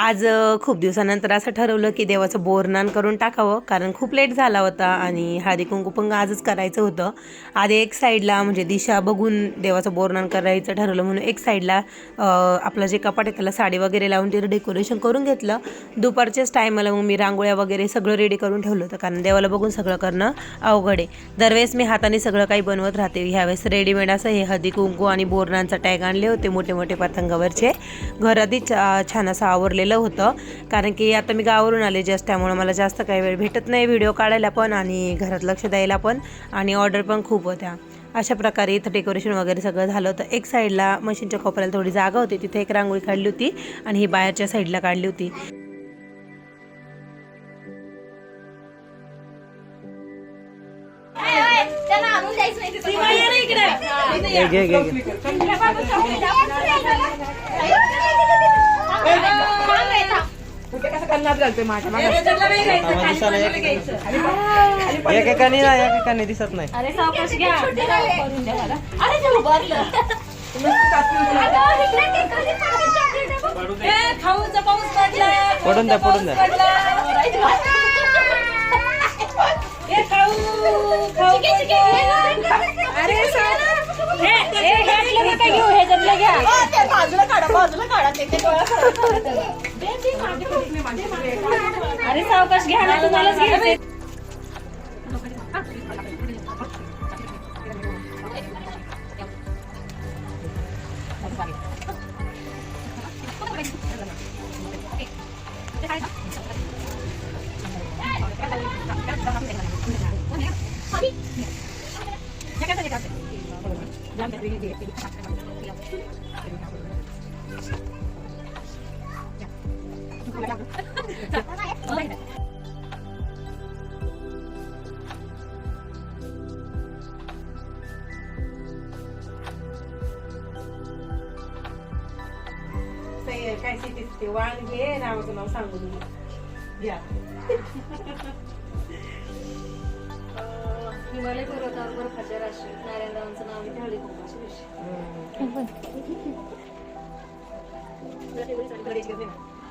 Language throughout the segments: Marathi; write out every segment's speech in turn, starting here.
आज खूप दिवसानंतर असं ठरवलं की देवाचं बोरनान करून टाकावं कारण खूप लेट झाला होता आणि हळदी पण आजच करायचं होतं. आधी एक साईडला म्हणजे दिशा बघून देवाचं बोरनान करायचं ठरवलं म्हणून एक साईडला आपलं जे कपाट आहे त्याला साडी वगैरे लावून तिथं डेकोरेशन करून घेतलं. दुपारच्याच टायमाला मग मी रांगोळ्या वगैरे सगळं रेडी करून ठेवलं होतं कारण देवाला बघून सगळं करणं अवघड आहे. दरवेळेस मी हाताने सगळं काही बनवत राहते. ह्यावेळेस रेडीमेड असं हे हळदी कुंकू आणि बोरनांचा टॅग आणले होते मोठे मोठे पतंगावरचे. घर आधीच छान असं आवरलेलं होतं. कारण की आता मी गावावरून आले जस्ट त्यामुळे मला जास्त काही वेळ भेटत नाही. व्हिडिओ काढायला पण आणि घरात लक्ष द्यायला पण. आणि ऑर्डर पण खूप होत्या. अशा प्रकारे इथं डेकोरेशन वगैरे सगळं झालं होतं. एक साईडला मशीनच्या कोपऱ्याला थोडी जागा होती. तिथे एक रांगोळी काढली होती आणि ही बाहेरच्या साईडला काढली होती. घे घे एकेकाने ना एकेकाने दिसत नाही अरे सावकाश घ्या करून द्या मला. अरे ते उभारलं ते खाऊचा पाऊस पडला पडून द्या पडून द्या ए, खाऊ, खाऊ पडला. अरे साव- हे, हे, ह्यातलं नका घेऊ, ह्याच्यातलं घ्या. अरे सावकाश घ्या ना तुम्हालाच काय ते वांगे नावाचं नाव सांगून घ्या. हिमालय पर्वतावर बर्फाच्या राशी नारायणरावांचं नाव इथे हळदी रेषा.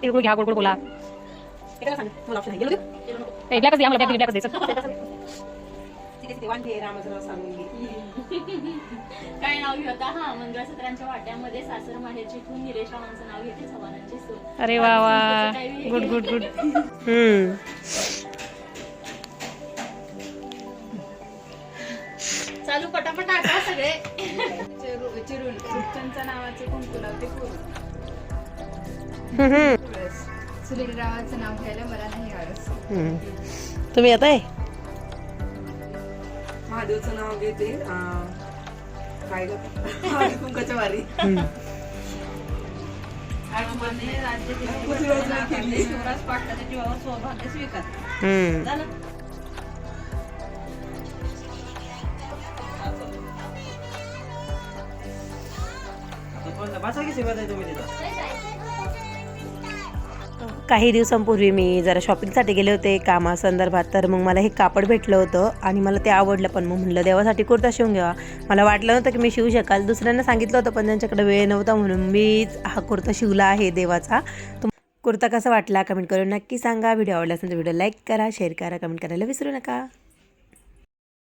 तिळगुळ घ्या गोड गोड बोला. एकल्याकच द्या मला बॅग रामाचं नाव सांगून घे काय नाव घेता? हा मंगळसूत्रांच्या वाट्यामध्ये सासर माहेरची ठून निलेश रावांचं नाव घेते सून. अरे वा वा. Good good good. हम्म. चालू पटापट टाका सगळे. चिरून. सुलतानच्या नावाचे कुंकू लावते हम्म. सुनील रावाचं नाव घ्यायला मला नाही आळस हम्म. तुम्ही येत आहे महादेवचं नाव घेते. काय ग? कुंकाच्या वारी शिवराज पाटलाच्या जीवावर सौभाग्य स्वीकार. हम्म. बसा की शिवाय तुम्ही तिथं. काही दिवसांपूर्वी मी जरा शॉपिंगसाठी गेले होते कामासंदर्भात. तर मग मला हे कापड भेटलं होतं आणि मला ते आवडलं पण मग म्हणलं देवासाठी कुर्ता शिवून घ्यावा. मला वाटलं नव्हतं की मी शिवू शकाल. दुसऱ्यांना सांगितलं होतं पण त्यांच्याकडे वेळ नव्हता म्हणून मीच हा कुर्ता शिवला आहे देवाचा. तुम कुर्ता कसा वाटला? कमेंट करून नक्की सांगा. व्हिडिओ आवडला असेल तर व्हिडिओ लाईक करा शेअर करा कमेंट करायला विसरू नका.